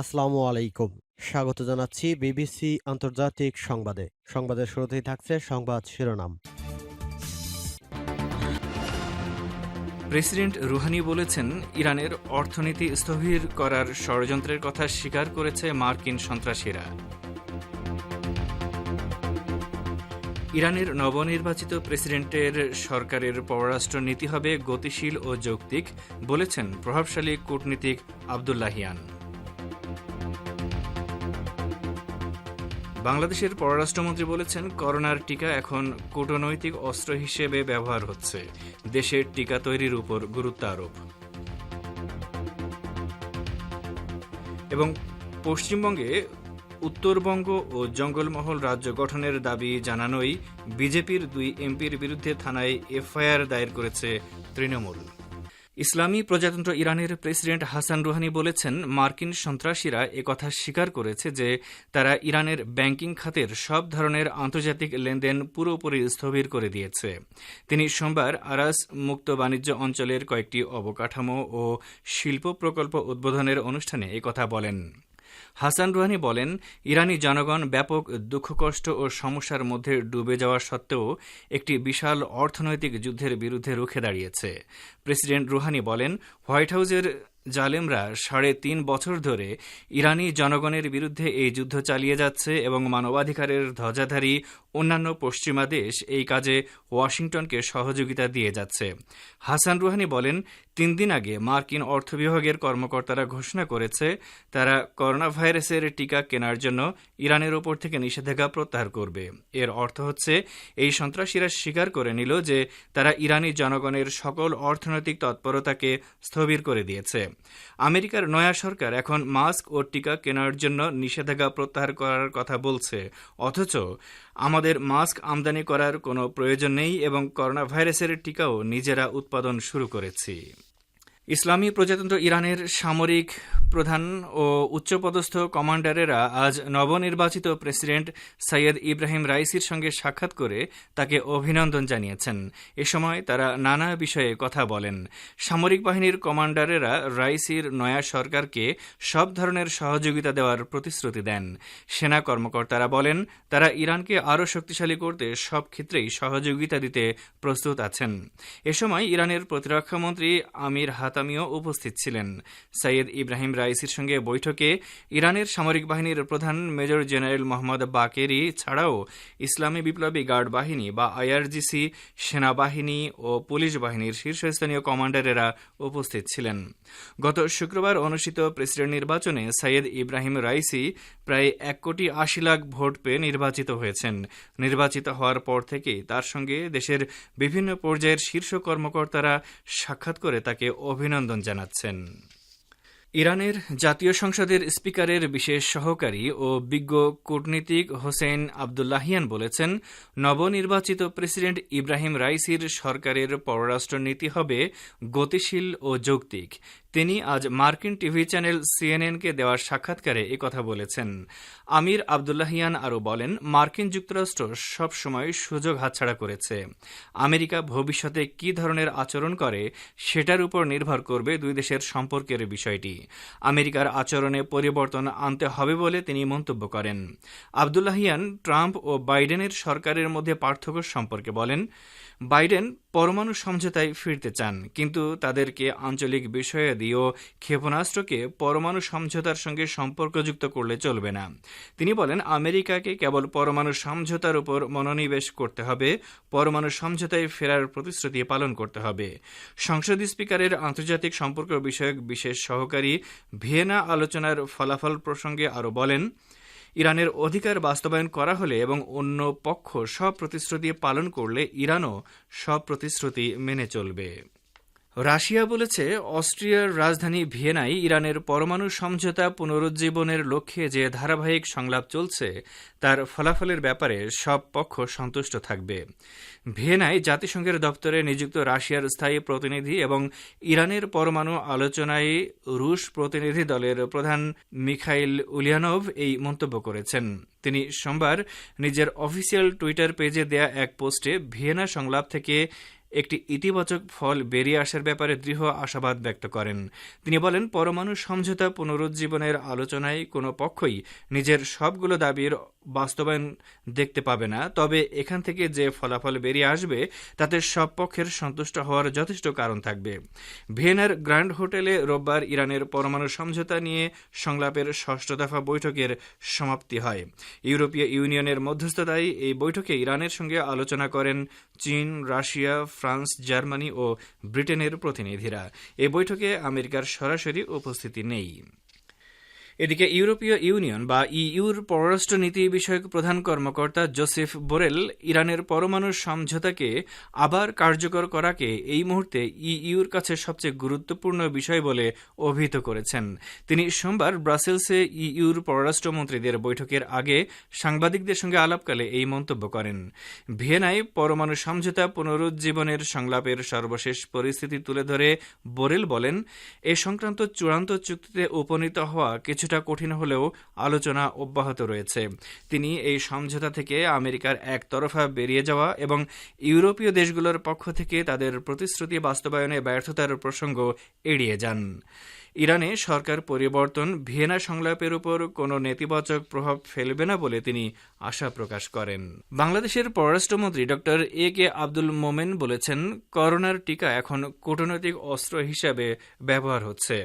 আসসালামু আলাইকুম। স্বাগত জানাচ্ছি বিবিসি আন্তর্জাতিক সংবাদে। সংবাদের শুরুতেই থাকছে সংবাদ শিরোনাম। প্রেসিডেন্ট রুহানি বলেছেন, ইরানের অর্থনীতি স্থবির করার ষড়যন্ত্রের কথা স্বীকার করেছে মার্কিন সন্ত্রাসীরা। ইরানের নবনির্বাচিত প্রেসিডেন্টের সরকারের পররাষ্ট্র নীতি হবে গতিশীল ও যৌক্তিক, বলেছেন প্রভাবশালী কূটনীতিক আবদুল্লাহিয়ান। বাংলাদেশের পররাষ্ট্রমন্ত্রী বলেছেন, করোনার টিকা এখন কূটনৈতিক অস্ত্র হিসেবে ব্যবহার হচ্ছে। দেশের টিকা তৈরির উপর গুরুত্ব আরোপ। এবং পশ্চিমবঙ্গে উত্তরবঙ্গ ও জঙ্গলমহল রাজ্য গঠনের দাবি জানানোই বিজেপির দুই এমপির বিরুদ্ধে থানায় এফআইআর দায়ের করেছে তৃণমূল। ইসলামী প্রজাতন্ত্র ইরানের প্রেসিডেন্ট হাসান রুহানি বলেছেন, মার্কিন সন্ত্রাসীরা একথা স্বীকার করেছে যে তারা ইরানের ব্যাংকিং খাতের সব ধরনের আন্তর্জাতিক লেনদেন পুরোপুরি স্থবির করে দিয়েছে। তিনি সোমবার আরাস মুক্ত বাণিজ্য অঞ্চলের কয়েকটি অবকাঠামো ও শিল্প প্রকল্প উদ্বোধনের অনুষ্ঠানে একথা বলেন। হাসান রুহানি বলেন, ইরানি জনগণ ব্যাপক দুঃখকষ্ট ও সমস্যার মধ্যে ডুবে যাওয়া সত্ত্বেও একটি বিশাল অর্থনৈতিক যুদ্ধের বিরুদ্ধে রুখে দাঁড়িয়েছে। প্রেসিডেন্ট রুহানি বলেন, হোয়াইট হাউসের জালেমরা সাড়ে তিন বছর ধরে ইরানি জনগণের বিরুদ্ধে এই যুদ্ধ চালিয়ে যাচ্ছে এবং মানবাধিকারের ধ্বজাধারী অন্যান্য পশ্চিমা দেশ এই কাজে ওয়াশিংটনকে সহযোগিতা দিয়ে যাচ্ছে। হাসান রুহানি বলেন তিন দিন আগে মার্কিন অর্থ বিভাগের কর্মকর্তারা ঘোষণা করেছে, তারা করোনা ভাইরাসের টিকা কেনার জন্য ইরানের ওপর থেকে নিষেধাজ্ঞা প্রত্যাহার করবে। এর অর্থ হচ্ছে, এই সন্ত্রাসীরা স্বীকার করে নিল যে তারা ইরানি জনগণের সকল অর্থনৈতিক তৎপরতাকে স্থবির করে দিয়েছে। আমেরিকার নয়া সরকার এখন মাস্ক ও টিকা কেনার জন্য নিষেধাজ্ঞা প্রত্যাহার করার কথা বলছে। অথচ আমাদের মাস্ক আমদানি করার কোনো প্রয়োজন নেই এবং করোনা ভাইরাসের টিকাও নিজেরা উৎপাদন শুরু করেছি। ইসলামী প্রজাতন্ত্র ইরানের সামরিক প্রধান ও উচ্চপদস্থ কমান্ডারেরা আজ নবনির্বাচিত প্রেসিডেন্ট সৈয়দ ইব্রাহিম রাইসির সঙ্গে সাক্ষাৎ করে তাকে অভিনন্দন জানিয়েছেন। এ সময় তারা নানা বিষয়ে কথা বলেন। সামরিক বাহিনীর কমান্ডারেরা রাইসির নয়া সরকারকে সব ধরনের সহযোগিতা দেওয়ার প্রতিশ্রুতি দেন। সেনা কর্মকর্তারা বলেন, তারা ইরানকে আরও শক্তিশালী করতে সব ক্ষেত্রেই সহযোগিতা দিতে প্রস্তুত আছেন। এ সময় ইরানের প্রতিরক্ষামন্ত্রী আমির হাতামিও উপস্থিত ছিলেন। সৈয়দ ইব্রাহিম রাইসির সঙ্গে বৈঠকে ইরানের সামরিক বাহিনীর প্রধান মেজর জেনারেল মোহাম্মদ বাকেরি ছাড়াও ইসলামী বিপ্লবী গার্ড বাহিনী বা আইআরজিসি সেনাবাহিনী ও পুলিশ বাহিনীর শীর্ষস্থানীয় কমান্ডারেরা উপস্থিত ছিলেন। গত শুক্রবার অনুষ্ঠিত প্রেসিডেন্ট নির্বাচনে সৈয়দ ইব্রাহিম রাইসি প্রায় এক কোটি আশি লাখ ভোট পেয়ে নির্বাচিত হয়েছেন। নির্বাচিত হওয়ার পর থেকেই তার সঙ্গে দেশের বিভিন্ন পর্যায়ের শীর্ষ কর্মকর্তারা সাক্ষাৎ করে তাকে অভিনন্দন জানাচ্ছেন। ইরানের জাতীয় সংসদের স্পিকারের বিশেষ সহকারী ও বিজ্ঞ কূটনীতিক হোসেন আবদুল্লাহিয়ান বলেছেন, নবনির্বাচিত প্রেসিডেন্ট ইব্রাহিম রাইসির সরকারের পররাষ্ট্রনীতি হবে গতিশীল ও যৌক্তিক। তিনি আজ মার্কিন টিভি চ্যানেল সিএনএনকে দেওয়া সাক্ষাৎকারে কথা বলেছেন। আমির আবদুল্লাহিয়ান আরও বলেন, মার্কিন যুক্তরাষ্ট্র সবসময় সুযোগ হাতছাড়া করেছে। আমেরিকা ভবিষ্যতে কি ধরনের আচরণ করে সেটার উপর নির্ভর করবে দুই দেশের সম্পর্কের বিষয়টি। আমেরিকার আচরণে পরিবর্তন আনতে হবে বলে তিনি মন্তব্য করেন। আবদুল্লাহিয়ান ট্রাম্প ও বাইডেনের সরকারের মধ্যে পার্থক্য সম্পর্কে বলেন বাইডেন পরমাণু সমঝোতায় ফিরতে চান, কিন্তু তাদেরকে আঞ্চলিক বিষয়াদি ও ক্ষেপণাস্ত্রকে পরমাণু সমঝোতার সঙ্গে সম্পর্কযুক্ত করলে চলবে না। তিনি বলেন, আমেরিকাকে কেবল পরমাণু সমঝোতার উপর মনোনিবেশ করতে হবে, পরমাণু সমঝোতায় ফেরার প্রতিশ্রুতি পালন করতে হবে। সংসদ স্পিকারের আন্তর্জাতিক সম্পর্ক বিষয়ক বিশেষ সহকারী ভিয়েনা আলোচনার ফলাফল প্রসঙ্গে আরও বলেন ইরানের অধিকার বাস্তবায়ন করা হলে এবং অন্য পক্ষ সব প্রতিশ্রুতি পালন করলে ইরানও সব প্রতিশ্রুতি মেনে চলবে। রাশিয়া বলেছে, অস্ট্রিয়ার রাজধানী ভিয়েনায় ইরানের পরমাণু সমঝোতা পুনরুজ্জীবনের লক্ষ্যে যে ধারাবাহিক সংলাপ চলছে, তার ফলাফলের ব্যাপারে সব পক্ষ সন্তুষ্ট থাকবে। ভিয়েনায় জাতিসংঘের দপ্তরে নিযুক্ত রাশিয়ার স্থায়ী প্রতিনিধি এবং ইরানের পরমাণু আলোচনায় রুশ প্রতিনিধি দলের প্রধান মিখাইল উলিয়ানভ এই মন্তব্য করেছেন। তিনি সোমবার নিজের অফিসিয়াল টুইটার পেজে দেয়া এক পোস্টে ভিয়েনা সংলাপ থেকে একটি ইতিবাচক ফল বেরিয়ে আসার ব্যাপারে দৃঢ় আশাবাদ ব্যক্ত করেন। তিনি বলেন, পরমাণু সমঝোতা পুনরুজ্জীবনের আলোচনায় কোনো পক্ষই নিজের সবগুলো দাবির বাস্তবায়ন দেখতে পাবে না। তবে এখান থেকে যে ফলাফল বেরিয়ে আসবে, তাতে সব পক্ষের সন্তুষ্ট হওয়ার যথেষ্ট কারণ থাকবে। ভিয়েনার গ্র্যান্ড হোটেলে রোববার ইরানের পরমাণু সমঝোতা নিয়ে সংলাপের ষষ্ঠ দফা বৈঠকের সমাপ্তি হয়। ইউরোপীয় ইউনিয়নের মধ্যস্থতায় এই বৈঠকে ইরানের সঙ্গে আলোচনা করেন চীন, রাশিয়া, ফ্রান্স, জার্মানি ও ব্রিটেনের প্রতিনিধিরা। এই বৈঠকে আমেরিকার সরাসরি উপস্থিতি নেই। এদিকে ইউরোপীয় ইউনিয়ন বা ইইউর পররাষ্ট্র নীতি বিষয়ক প্রধান কর্মকর্তা জোসেফ বোরেল ইরানের পরমাণু সমঝোতাকে আবার কার্যকর করাকে এই মুহূর্তে ইইউর কাছে সবচেয়ে গুরুত্বপূর্ণ বিষয় বলে অভিহিত করেছেন। তিনি সোমবার ব্রাসেলসে ইইউর পররাষ্ট্রমন্ত্রীদের বৈঠকের আগে সাংবাদিকদের সঙ্গে আলাপকালে এই মন্তব্য করেন। ভিয়েনায় পরমাণু সমঝোতা পুনরুজ্জীবনের সংলাপের সর্বশেষ পরিস্থিতি তুলে ধরে বোরেল বলেন, এ সংক্রান্ত চূড়ান্ত চুক্তিতে উপনীত হওয়া কিছুটা কঠিন হলেও আলোচনা অব্যাহত রয়েছে। তিনি এই সমঝোতা থেকে আমেরিকার একতরফা বেরিয়ে যাওয়া এবং ইউরোপীয় দেশগুলোর পক্ষ থেকে তাদের প্রতিশ্রুতি বাস্তবায়নে ব্যর্থতার প্রসঙ্গ এড়িয়ে যান। ইরানে সরকার পরিবর্তন ভিয়েনা সংলাপের উপর কোনো নেতিবাচক প্রভাব ফেলবে না বলে তিনি আশা প্রকাশ করেন। বাংলাদেশের পররাষ্ট্রমন্ত্রী ড এ কে আব্দুল মোমেন বলেছেন, করোনার টিকা এখন কূটনৈতিক অস্ত্র হিসাবে ব্যবহার হচ্ছে।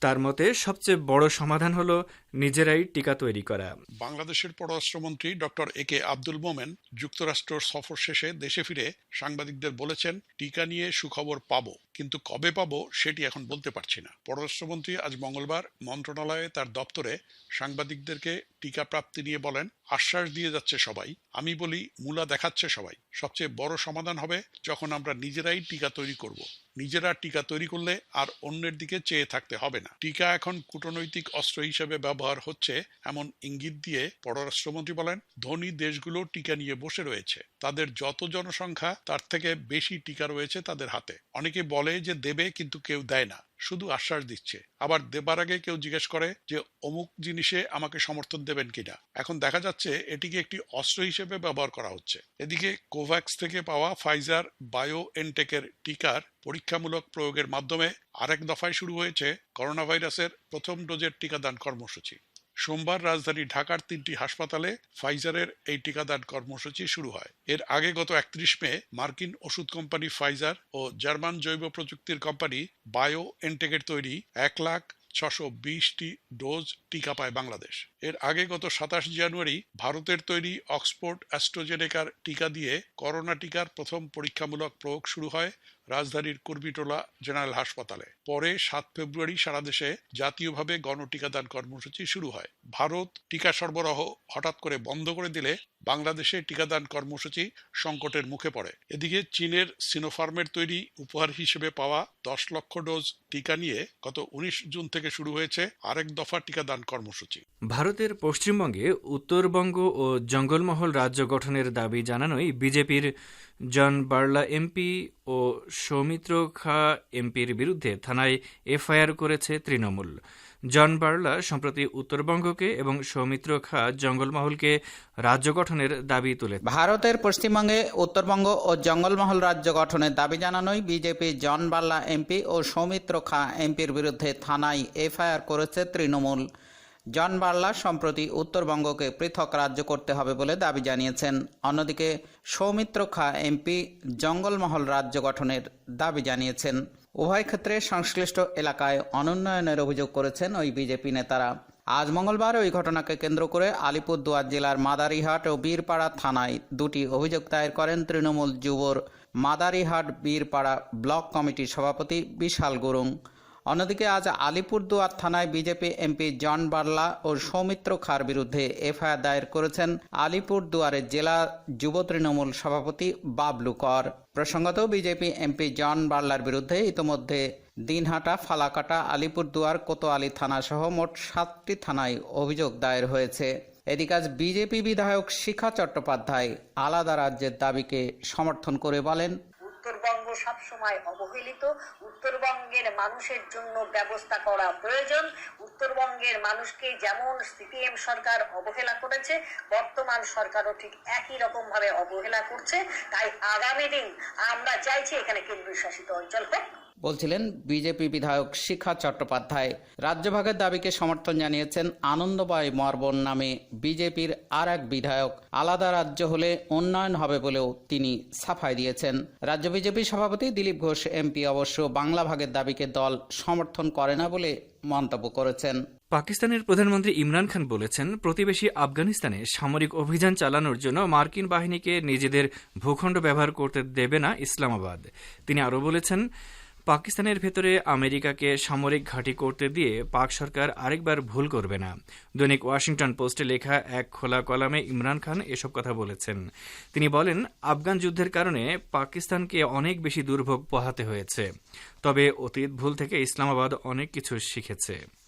তার মতে সবচেয়ে বড় সমাধান হল নিজেরাই টিকা তৈরি করা। বাংলাদেশের পররাষ্ট্রমন্ত্রী ডক্টর এ কে আব্দুল মোমেন যুক্তরাষ্ট্র সফর শেষে দেশে ফিরে সাংবাদিকদের বলেছেন, টিকা নিয়ে সুখবর পাবো, কিন্তু কবে পাবো সেটি এখন বলতে পারছি না। পররাষ্ট্রমন্ত্রী আজ মঙ্গলবার মন্ত্রণালয়ে তার দপ্তরে সাংবাদিকদেরকে টিকা প্রাপ্তি নিয়ে বলেন, আশ্বাস দিয়ে যাচ্ছে সবাই, আমি বলি, মূলা দেখাচ্ছে সবাই। সবচেয়ে বড় সমাধান হবে যখন আমরা নিজেরাই টিকা তৈরি করব। নিজেরা টিকা তৈরি করলে আর অন্যের দিকে চেয়ে থাকতে হবে না। টিকা এখন কূটনৈতিক অস্ত্র হিসেবে ব্যবহার হচ্ছে এমন ইঙ্গিত দিয়ে পররাষ্ট্রমন্ত্রী বলেন, ধনী দেশগুলো টিকা নিয়ে বসে রয়েছে। তাদের যত জনসংখ্যা, তার থেকে বেশি টিকা রয়েছে তাদের হাতে। অনেকে বলে যে দেবে কিন্তু কেউ দেয় না। শুধু আশ্বাস দিচ্ছে। আবার দেবার আগে কেউ জিজ্ঞেস করে যে, অমুক জিনিসে আমাকে সমর্থন দেবেন কিনা? এখন দেখা যাচ্ছে এটিকে একটি অস্ত্র হিসেবে ব্যবহার করা হচ্ছে। এদিকে কোভ্যাক্স থেকে পাওয়া ফাইজার বায়ো এনটেকের টিকার পরীক্ষামূলক প্রয়োগের মাধ্যমে আরেক দফায় শুরু হয়েছে করোনা ভাইরাসের প্রথম ডোজের টিকাদান কর্মসূচি। সোমবার রাজধানী ঢাকার তিনটি হাসপাতালে ফাইজারের এই টিকাদান কর্মসূচি শুরু হয়। এর আগে গত একত্রিশ মে মার্কিন ওষুধ কোম্পানি ফাইজার ও জার্মান জৈব প্রযুক্তির কোম্পানি বায়ো এনটেকের তৈরি এক লাখ ছশো বিশটি ডোজ টিকা পায় বাংলাদেশ। এর আগে গত সাতাশ জানুয়ারি ভারতের তৈরি অক্সফোর্ড অ্যাস্ট্রোজেনেকার টিকা দিয়ে করোনা টিকার প্রথম পরীক্ষামূলক প্রয়োগ শুরু হয় রাজধানীর কুর্বিটোলা জেনারেল হাসপাতালে। পরে সাত ফেব্রুয়ারি সারা দেশে জাতীয়ভাবে গণটিকাদান কর্মসূচি শুরু হয়। ভারত টিকা সরবরাহ হঠাৎ করে বন্ধ করে দিলে বাংলাদেশে টিকাদান কর্মসূচি সংকটের মুখে পড়ে। এদিকে চীনের সিনোফার্মের তৈরি উপহার হিসেবে পাওয়া দশ লক্ষ ডোজ টিকা নিয়ে গত উনিশ জুন থেকে শুরু হয়েছে আরেক দফা টিকাদান কর্মসূচি। ভারতের পশ্চিমবঙ্গে উত্তরবঙ্গ ও জঙ্গলমহল রাজ্য গঠনের দাবি জানানোই বিজেপির জন বার্লা এমপি ও সৌমিত্র খা এমপির বিরুদ্ধে থানায় এফআইআর করেছে তৃণমূল। জন বার্লা সম্প্রতি উত্তরবঙ্গকে এবং সৌমিত্র খা জঙ্গলমহলকে রাজ্য গঠনের দাবি তুলে। ভারতের পশ্চিমবঙ্গে উত্তরবঙ্গ ও জঙ্গলমহল রাজ্য গঠনের দাবি জানানোই বিজেপি জন বার্লা এমপি ও সৌমিত্র খা এমপির বিরুদ্ধে থানায় এফআইআর করেছে তৃণমূল। জন বার্লা সম্প্রতি উত্তরবঙ্গকে পৃথক রাজ্য করতে হবে বলে দাবি জানিয়েছেন। অন্যদিকে সৌমিত্র খা এমপি জঙ্গলমহল রাজ্য গঠনের দাবি জানিয়েছেন। উভয় ক্ষেত্রে সংশ্লিষ্ট এলাকায় অনুন্নয়নের অভিযোগ করেছেন ওই বিজেপি নেতারা। আজ মঙ্গলবার ওই ঘটনাকে কেন্দ্র করে আলিপুরদুয়ার জেলার মাদারিহাট ও বীরপাড়া থানায় দুটি অভিযোগ দায়ের করেন তৃণমূল যুবর মাদারিহাট বীরপাড়া ব্লক কমিটির সভাপতি বিশাল গুরুং। অন্যদিকে আজ আলিপুরদুয়ার থানায় বিজেপি এমপি জন বার্লা ও সৌমিত্র খার বিরুদ্ধে এফআইআর দায়ের করেছেন আলিপুরদুয়ারের জেলা যুব তৃণমূল সভাপতি বাবলু কর। প্রসঙ্গত বিজেপি এমপি জন বার্লার বিরুদ্ধে ইতোমধ্যে দিনহাটা, ফালাকাটা, আলিপুরদুয়ার, কোতোয়ালি থানা সহ মোট সাতটি থানায় অভিযোগ দায়ের হয়েছে। এদিকে আজ বিজেপি বিধায়ক শিখা চট্টোপাধ্যায় আলাদা রাজ্যের দাবিকে সমর্থন করে বলেন সবসময় অবহেলিত। উত্তরবঙ্গের মানুষের জন্য ব্যবস্থা করা প্রয়োজন। উত্তরবঙ্গের মানুষকে যেমন সিপিএম সরকার অবহেলা করেছে, বর্তমান সরকারও ঠিক একই রকম ভাবে অবহেলা করছে। তাই আগামী দিন আমরা চাইছি এখানে কেন্দ্রীয় শাসিত অঞ্চল হোক। বলছিলেন বিজেপি বিধায়ক শিখা চট্টোপাধ্যায়। রাজ্যভাগের দাবিকে সমর্থন জানিয়েছেন আনন্দবাই মর্বন নামে বিজেপির আর এক বিধায়ক। আলাদা রাজ্য হলে উন্নয়ন হবে বলেও তিনি সাফাই দিয়েছেন। রাজ্য বিজেপি সভাপতি দিলীপ ঘোষ, এমপি অবশ্য বাংলা ভাগের দাবিকে দল সমর্থন করে না বলে মন্তব্য করেছেন। পাকিস্তানের প্রধানমন্ত্রী ইমরান খান বলেছেন, প্রতিবেশী আফগানিস্তানে সামরিক অভিযান চালানোর জন্য মার্কিন বাহিনীকে নিজেদের ভূখণ্ড ব্যবহার করতে দেবে না ইসলামাবাদ। তিনি আরও বলেছেন পাকিস্তানের ভেতরে আমেরিকাকে সামরিক ঘাঁটি করতে দিয়ে পাক সরকার আরেকবার ভুল করবে না। দৈনিক ওয়াশিংটন পোস্টে লেখা এক খোলা কলামে ইমরান খান এসব কথা বলেছেন। তিনি বলেন, আফগান যুদ্ধের কারণে পাকিস্তানকে অনেক বেশি দুর্ভোগ পোহাতে হয়েছে। তবে অতীত ভুল থেকে ইসলামাবাদ অনেক কিছু শিখেছে।